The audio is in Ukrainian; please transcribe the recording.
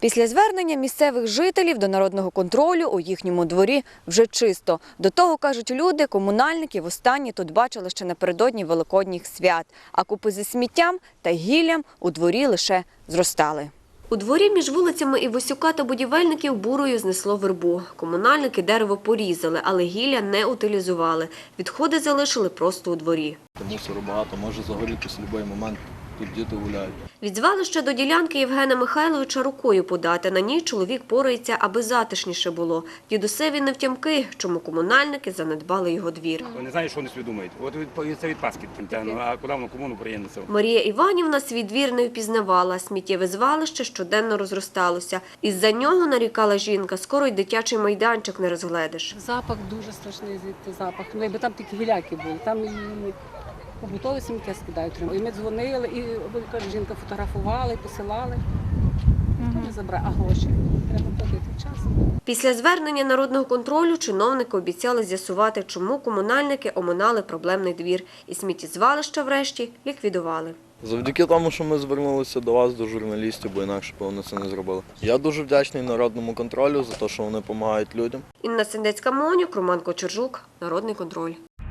Після звернення місцевих жителів до народного контролю у їхньому дворі вже чисто. До того, кажуть люди, комунальники востаннє тут бачили ще напередодні великодніх свят, а купи зі сміттям та гіллям у дворі лише зростали. У дворі між вулицями Івасюка та будівельників бурою знесло вербу. Комунальники дерево порізали, але гілля не утилізували. Відходи залишили просто у дворі. Мусору багато, може загорітися в будь-який момент. Тут діти гуляють. Від звалища до ділянки Євгена Михайловича рукою подати. На ній чоловік порається, аби затишніше було. Дідусеві не втямки, чому комунальники занедбали його двір. Не знаю, що вони собі думають. От це від Паски тягну, а куди воно комуну приєднаться? Марія Іванівна свій двір не впізнавала. Сміттєве звалище щоденно розросталося. Із-за нього нарікала жінка, скоро й дитячий майданчик не розгледиш. Запах дуже страшний звідти запах. Ну, якби там такі гіляки були, там і побутове сміття скидають. І ми дзвонили, і каже, жінка фотографувала, і посилали. Не забрав, а гроші треба платити вчасно. Після звернення народного контролю чиновники обіцяли з'ясувати, чому комунальники оминали проблемний двір. І сміттєзвалища врешті ліквідували. Завдяки тому, що ми звернулися до вас, до журналістів, бо інакше б вони це не зробили. Я дуже вдячний народному контролю за те, що вони допомагають людям. Інна Сендецька Монюк, Роман Кочержук, Народний контроль.